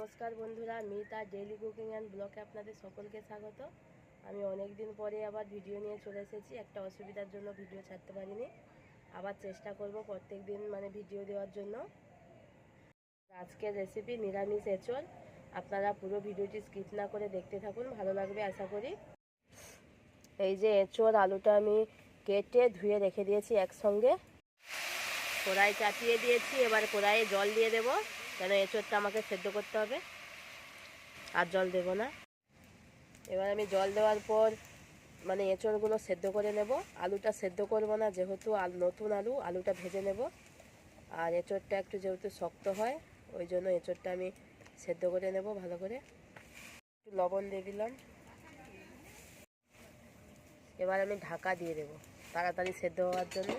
নমস্কার বন্ধুরা, Mita daily cooking and ব্লগে আপনাদের সকলকে স্বাগত। আমি অনেক দিন পরে আবার ভিডিও নিয়ে চলে এসেছি। একটা অসুবিধার জন্য ভিডিও ছাড়তে পারিনি। আবার চেষ্টা করব প্রত্যেক দিন মানে ভিডিও দেওয়ার জন্য। আজকের রেসিপি নিরামিষ এঁচড়। আপনারা পুরো ভিডিওটি স্কিপ না করে দেখতে থাকুন, ভালো লাগবে আশা করি। এই যে এঁচড় আলুটা আমি কেটে ধুয়ে রেখে দিয়েছি একসঙ্গে। কড়াই চাপিয়ে দিয়েছি, এবার কড়াইয়ে জল দিয়ে দেবো। কেন এঁচড়টা আমাকে সেদ্ধ করতে হবে? আর জল দেব না। এবার আমি জল দেওয়ার পর মানে এঁচড়গুলো সেদ্ধ করে নেব। আলুটা সেদ্ধ করব না, যেহেতু আলু নতুন আলু, আলুটা ভেজে নেব। আর এঁচড়টা একটু যেহেতু শক্ত হয়, ওই জন্য এঁচড়টা আমি সেদ্ধ করে নেব ভালো করে। একটু লবণ দিয়ে দিলাম। এবার আমি ঢাকা দিয়ে দেবো, তাড়াতাড়ি সেদ্ধ হওয়ার জন্য।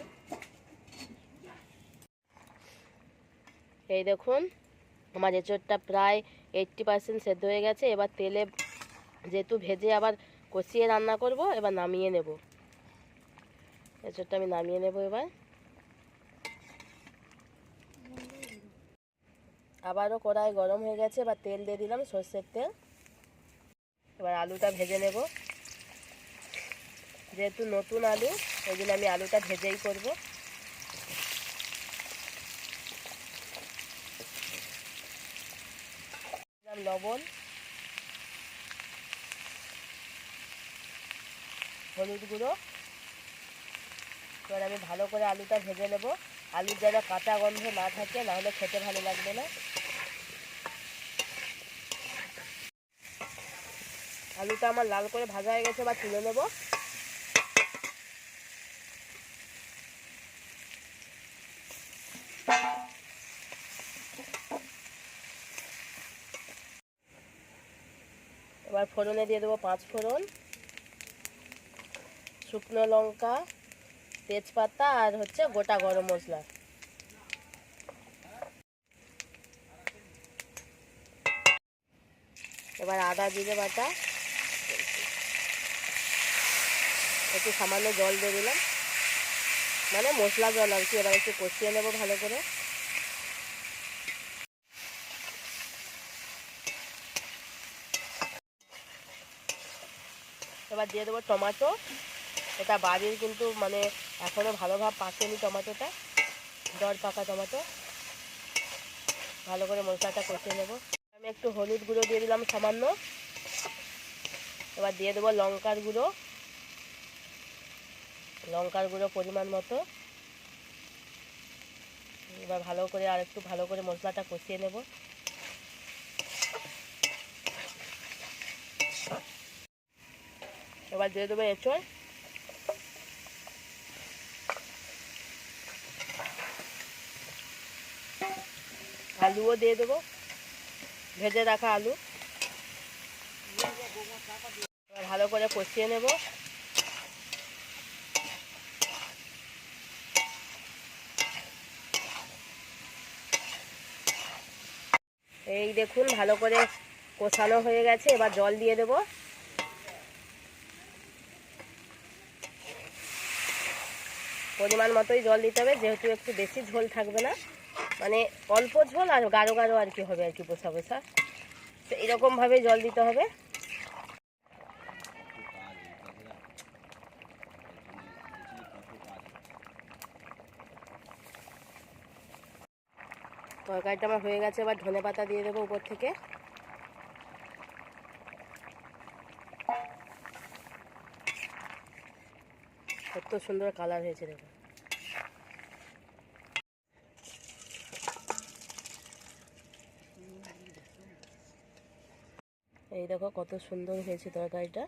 এই দেখুন, আমার এঁচড়টা প্রায় এইট্টি পার্সেন্ট সেদ্ধ হয়ে গেছে, এবার তেলে যেহেতু ভেজে আবার কষিয়ে রান্না করব, এবার নামিয়ে নেব। এঁচড়টা আমি নামিয়ে নেব এবার। আবারও কড়াই গরম হয়ে গেছে, এবার তেল দিয়ে দিলাম সর্ষের তেল। এবার আলুটা ভেজে নেব। যেহেতু নতুন আলু, ওই আমি আলুটা ভেজেই করব। লবণ, হলুদ গুঁড়ো। এবার আমি ভালো করে আলুটা ভেজে নেব। আলুর যারা কাঁচা গন্ধ না থাকে, নাহলে খেতে ভালো লাগবে না। আলুটা আমার লাল করে ভাজা হয়ে গেছে বা তুলে নেব। এবার ফোড়নে দিয়ে দেবো পাঁচ ফোড়ন, শুকনো লঙ্কা, তেজপাতা আর হচ্ছে গোটা গরম মশলা। এবার আদা, জিরে বাটা। একটু সামান্য জল দিয়ে দিলাম। মানে মশলা জল আর কি, এবার একটু কষিয়ে নেব ভালো করে। এবার দিয়ে দেবো টমাটো। এটা বাড়ির কিন্তু মানে এখনও ভালোভাবে পাকেনি টমাটোটা। দর পাকা টমাটো। ভালো করে মশলাটা কষিয়ে নেব। আমি একটু হলুদ গুঁড়ো দিয়ে দিলাম সামান্য। এবার দিয়ে দেবো লঙ্কার গুঁড়ো। লঙ্কার গুঁড়ো পরিমাণ মতো। এবার ভালো করে আর একটু ভালো করে মশলাটা কষিয়ে নেব। এবার দিয়ে দেবো এঁচড়। আলুও দিয়ে দেবো। ভেজে রাখা আলু। ভালো করে কষিয়ে নেব। এই দেখুন, ভালো করে কষানো হয়ে গেছে। এবার জল দিয়ে দেবো। পরিমাণ মতোই জল দিতে হবে, যেহেতু একটু বেশি ঝোল থাকবে না। মানে অল্প ঝোল আর গাঢ় গাঢ় আর কি হবে আর কি বসা বসা। তো এরকমভাবে জল দিতে হবে। তরকারিটা আমার হয়ে গেছে, এবার ধনে পাতা দিয়ে দেবো উপর থেকে। কত সুন্দর কালার হয়েছে দেখো। এই দেখো কত সুন্দর হয়েছে তরকারিটা।